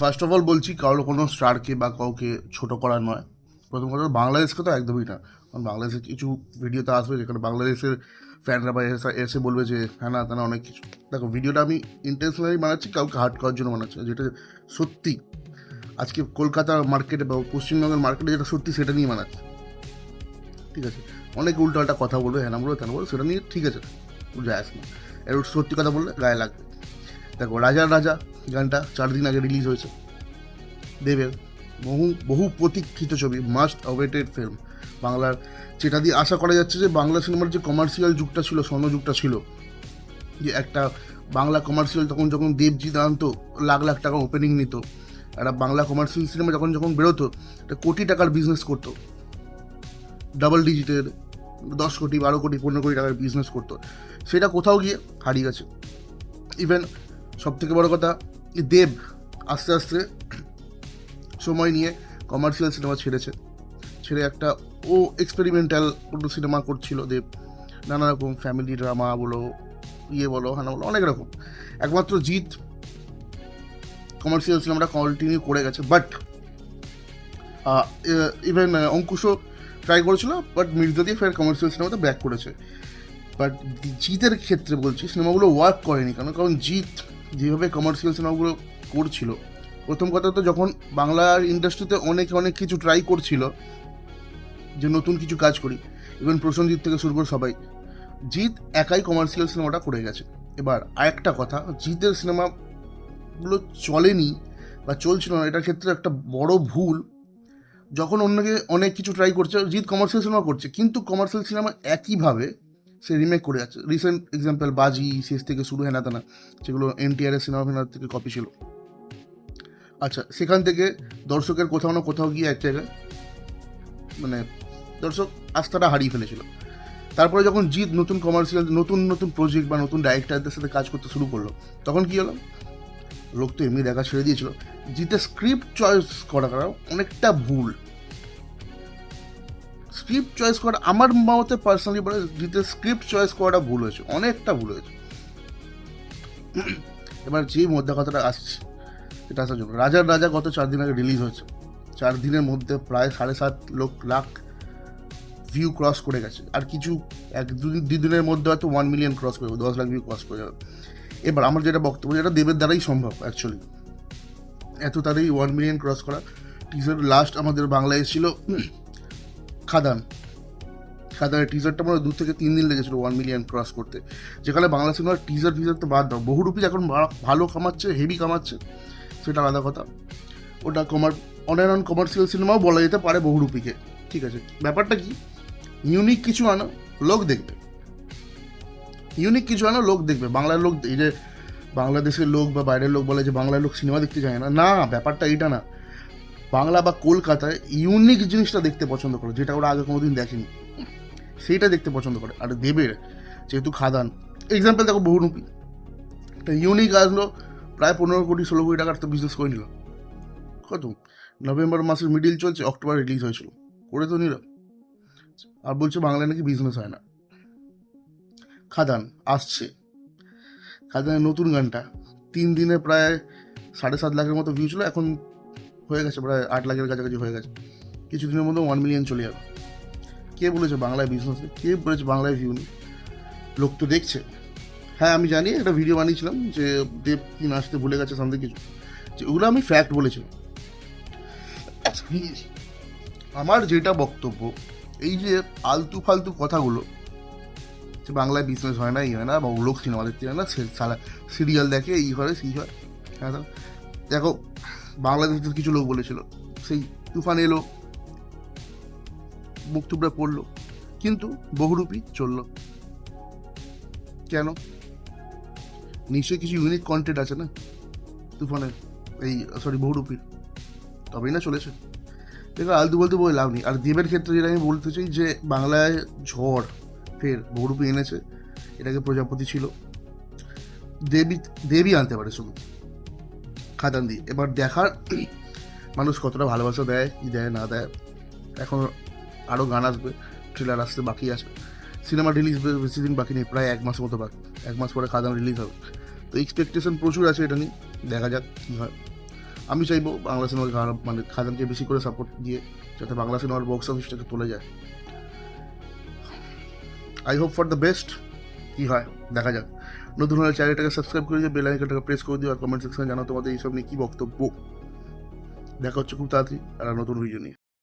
First of all বলছি, কারোর কোনো স্টারকে বা কাউকে ছোট করা নয়। প্রথম কথা, বাংলাদেশকে তো একদমই না। কারণ বাংলাদেশের কিছু ভিডিওতে আসবে যেখানে বাংলাদেশের ফ্যানরা বা এসে বলবে যে হ্যাঁ না, তা না, অনেক কিছু। দেখো ভিডিওটা আমি ইন্টেনশনালি বানাচ্ছি, কাউকে হার্ট করার জন্য বানাচ্ছি যেটা সত্যি। আজকে কলকাতার মার্কেটে বা পশ্চিমবঙ্গের মার্কেটে যেটা সত্যি, সেটা নিয়ে বানাচ্ছি। ঠিক আছে? অনেক উল্টোপাল্টা কথা বলবে হ্যাঁ বলবে তেন বলবে, সেটা নিয়ে ঠিক আছে। যায় আসে না। এর সত্যি কথা বললে গায়ে লাগবে। দেখো রাজার রাজা গানটা চার দিন আগে রিলিজ হয়েছে। দেবের বহু বহু প্রতীক্ষিত ছবি মাস্ট অওয়েটেড ফিল্ম বাংলার যেটা দিয়ে আশা করা যাচ্ছে যে বাংলা সিনেমার যে কমার্শিয়াল যুগটা ছিল স্বর্ণযুগটা ছিল, যে একটা বাংলা কমার্শিয়াল তখন যখন দেবজি আনতো, লাখ লাখ টাকা ওপেনিং নিত, একটা বাংলা কমার্শিয়াল সিনেমা যখন যখন বেরোতো, একটা কোটি টাকার বিজনেস করতো। ডাবল ডিজিটের দশ কোটি, বারো কোটি, পনেরো কোটি টাকার বিজনেস করতো। সেটা কোথাও গিয়ে হারিয়ে গেছে। ইভেন সব থেকে বড় কথা দেব আস্তে আস্তে সময় নিয়ে কমার্শিয়াল সিনেমা ছেড়েছে। ছেড়ে একটা ও এক্সপেরিমেন্টাল কোনো সিনেমা করছিল দেব। নানা রকম ফ্যামিলি ড্রামা বলো ইয়ে বলো, হানা বলো, অনেক রকম। একমাত্র জিৎ কমার্শিয়াল সিনেমাটা কন্টিনিউ করে গেছে বাট ইভেন অঙ্কুশও ট্রাই করেছিল বাট মির্জা দিয়ে ফের কমার্শিয়াল সিনেমাটা ব্যাক করেছে। বাট জিতের ক্ষেত্রে বলছি সিনেমাগুলো ওয়ার্ক করেনি কেন? কারণ জিৎ যেভাবে কমার্শিয়াল সিনেমাগুলো করছিল, প্রথম কথা তো যখন বাংলার ইন্ডাস্ট্রিতে অনেক অনেক কিছু ট্রাই করছিল, যে নতুন কিছু কাজ করি ইভেন প্রসেনজিৎ থেকে শুরু করে সবাই, জিৎ একাই কমার্শিয়াল সিনেমাটা করে গেছে। এবার আরেকটা কথা, জিতের সিনেমাগুলো চলেনি বা চলছিল না, এটার ক্ষেত্রে একটা বড় ভুল, যখন অন্যকে অনেক কিছু ট্রাই করছে, জিৎ কমার্শিয়াল সিনেমা করছে, কিন্তু কমার্শিয়াল সিনেমা একইভাবে সে রিমেক করে যাচ্ছে। রিসেন্ট এক্সাম্পল বাজি, শেষ থেকে শুরু হেনা তেনা যেগুলো এনটিআরের সিনেমা ফেনার থেকে কপি ছিল। আচ্ছা সেখান থেকে দর্শকের কোথাও না কোথাও গিয়ে এক জায়গায় মানে দর্শক আস্থাটা হারিয়ে ফেলেছিল। তারপরে যখন জিৎ নতুন কমার্শিয়াল নতুন নতুন প্রজেক্ট বা নতুন ডাইরেক্টরদের সাথে কাজ করতে শুরু করল, তখন কি হলো? লোক তো এমনি দেখা ছেড়ে দিয়েছিল। জিতের স্ক্রিপ্ট চয়েস করা অনেকটা ভুল। স্ক্রিপ্ট চয়েস করা, আমার মতে পার্সোনালি বলে জিতের স্ক্রিপ্ট চয়েস করাটা ভুল হয়েছে, অনেকটা ভুল হয়েছে। এবার যে মধ্যে কথাটা আসছে এটা আসার জন্য। রাজার রাজা গত চার দিন আগে রিলিজ হয়েছে। চার দিনের মধ্যে প্রায় সাড়ে সাত লোক লাখ ভিউ ক্রস করে গেছে। আর কিছু এক দুদিন দুই দিনের মধ্যে হয়তো ওয়ান মিলিয়ন ক্রস করে যাবে দশ লাখ ভিউ ক্রস করে যাবে এবার আমার যেটা বক্তব্য, যেটা দেবের দ্বারাই সম্ভব অ্যাকচুয়ালি এত তাড়াতাড়ি ওয়ান মিলিয়ন ক্রস করা টিজার লাস্ট আমাদের বাংলায় এসেছিল। খাদান। খাদানের টিজারটা মানে দু থেকে তিন দিন লেগেছিল ওয়ান মিলিয়ন ক্রস করতে। যেখানে বাংলা সিনেমার টিজার ফিজার তো বাদ দাও। বহুরূপী এখন ভালো কামাচ্ছে হেভি কামাচ্ছে, সেটা আলাদা কথা। ওটা কমার অন অ্যান্ড অন কমার্শিয়াল সিনেমাও বলা যেতে পারে বহুরূপীকে ঠিক আছে। ব্যাপারটা কি? ইউনিক কিছু আনো, লোক দেখবে। ইউনিক কিছু আনো, লোক দেখবে। বাংলার লোক, এই যে বাংলাদেশের লোক বা বাইরের লোক বলে যে বাংলার লোক সিনেমা দেখতে যায় না। না, ব্যাপারটা এইটা না। বাংলা বা কলকাতায় ইউনিক জিনিসটা দেখতে পছন্দ করে, যেটা ওরা আগে কোনোদিন দেখেনি। সেইটা দেখতে পছন্দ করে। আর দেবের, যেহেতু খাদান এক্সাম্পল দেখো বহুরূপী। একটা ইউনিক আসলো, প্রায় পনেরো কোটি, ষোলো কোটি টাকার তো বিজনেস করে নিল। কত? নভেম্বর মাসের মিডিল চলছে, অক্টোবর রিলিজ হয়েছিল। করে তো নিল। আর বলছে বাংলায় নাকি বিজনেস হয় না। খাদান আসছে। খাদানের নতুন গানটা, তিন দিনে প্রায় সাড়ে সাত লাখের মতো ভিউ ছিল। এখন হয়ে গেছে, প্রায় আট লাখের কাছাকাছি হয়ে গেছে। কিছুদিনের মধ্যে ওয়ান মিলিয়ন চলে যাবে। কে বলেছে বাংলায় বিজনেস কে বলেছে বাংলায় ভিউ নেই? লোক তো দেখছে। হ্যাঁ আমি জানি, একটা ভিডিও বানিয়েছিলাম যে দেব কি নাচতে ভুলে গেছে সামনে কিছু। যে ওগুলো আমি ফ্যাক্ট বলেছিলাম। আমার যেটা বক্তব্য, এই যে আলতু ফালতু কথাগুলো, যে বাংলায় বিজনেস হয় না, এই হয় না, বা লোক সিনেমা দেখতে হয় না সিরিয়াল দেখে, এই হয়, সেই হয়। হ্যাঁ। দেখো বাংলাদেশের কিছু লোক বলেছিল। সেই তুফান এলো, মুখ পড়ল, কিন্তু বহুরূপী চলল। কেন? নিশ্চয়ই কিছু ইউনিক কন্টেন্ট আছে না? তুফানের এই সরি বহুরূপীর। তবেই না চলেছে। দেখো, আলতু বলতে বলে লাভ নেই। আর দেবের ক্ষেত্রে যেটা আমি বলতে চাই যে, বাংলায় ঝড়, ফের বহুরূপী এনেছে। এটাকে প্রজাপতি ছিল। দেবী দেবী আনতে পারে শুধু খাদান দিয়ে এবার দেখার মানুষ কতটা ভালোবাসা দেয়, কি দেয়, না দেয়, এখন আরও গান আসবে ট্রেলার আসতে বাকি আসবে। সিনেমা রিলিজ বেশি দিন বাকি নেই, প্রায় এক মাস মতো বাকি। এক মাস পরে খাদান রিলিজ হবে। তো এক্সপেকটেশন প্রচুর আছে এটা নিয়ে, দেখা যাক কী হয়। আমি চাইব বাংলা সিনেমার খারাপ মানে খাদানকে বেশি করে সাপোর্ট দিয়ে যাতে বাংলা সিনেমার বক্স অফিসটাকে তুলে যায়। I hope for the best কী হয়, দেখা যাক। নতুন হলে চ্যানেলটাকে সাবস্ক্রাইব করে দিও বেল আইকনটাকে প্রেস করে দিও, আর কমেন্ট সেকশনে জানাও তোমাদের এইসব নিয়ে কী বক্তব্য। দেখা হচ্ছে খুব তাড়াতাড়ি, আর নতুন ভিডিও নিয়ে।